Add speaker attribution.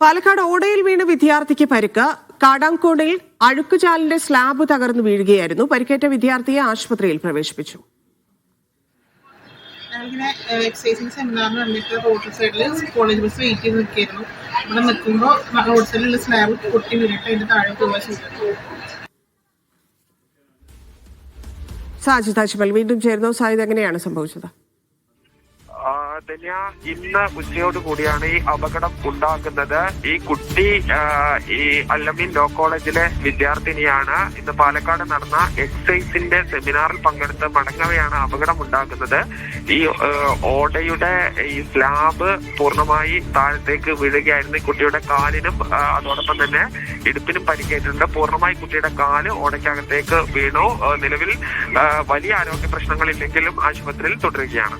Speaker 1: പാലക്കാട് ഓടയിൽ വീണ് വിദ്യാർത്ഥിക്ക് പരിക്ക്. കാടാങ്കോടിൽ അഴുക്കുചാലിന്റെ സ്ലാബ് തകർന്നു വീഴുകയായിരുന്നു. പരിക്കേറ്റ വിദ്യാർത്ഥിയെ ആശുപത്രിയിൽ പ്രവേശിപ്പിച്ചു.
Speaker 2: ഞങ്ങളിങ്ങനെ എക്സൈസിങ് സെമിനാറിന് വന്നിട്ട് റോഡ് സൈഡിൽ കോളേജ് ബസ് വെയിറ്റ് ചെയ്ത് നിൽക്കുകയായിരുന്നു. ഇവിടെ നിൽക്കുമ്പോൾ റോഡ് സൈഡിലുള്ള സ്ലാബ് പൊട്ടി വീണിട്ട് അതിന്റെ താഴെ പോവുക
Speaker 1: വീണ്ടും ചേർന്നു സാജിദ് എങ്ങനെയാണ് സംഭവിച്ചത്?
Speaker 3: ധന്യ ഇന്ന് ഉച്ചയോട് കൂടിയാണ് ഈ അപകടം ഉണ്ടാക്കുന്നത് ഈ കുട്ടി ഈ അല്ലമീൻ ലോ കോളേജിലെ വിദ്യാർത്ഥിനിയാണ്. ഇന്ന് പാലക്കാട് നടന്ന എക്സൈസിന്റെ സെമിനാറിൽ പങ്കെടുത്ത് മടങ്ങവെയാണ് അപകടം ഉണ്ടാക്കുന്നത് ഈ ഓടയുടെ ഈ സ്ലാബ് പൂർണമായി താഴത്തേക്ക് വീഴുകയായിരുന്നു. കുട്ടിയുടെ കാലിനും അതോടൊപ്പം തന്നെ ഇടുപ്പിനും പരിക്കേറ്റിട്ടുണ്ട്. പൂർണമായി കുട്ടിയുടെ കാൽ ഓടയ്ക്കകത്തേക്ക് വീണു. നിലവിൽ വലിയ ആരോഗ്യ പ്രശ്നങ്ങളില്ലെങ്കിലും ആശുപത്രിയിൽ തുടരുകയാണ്.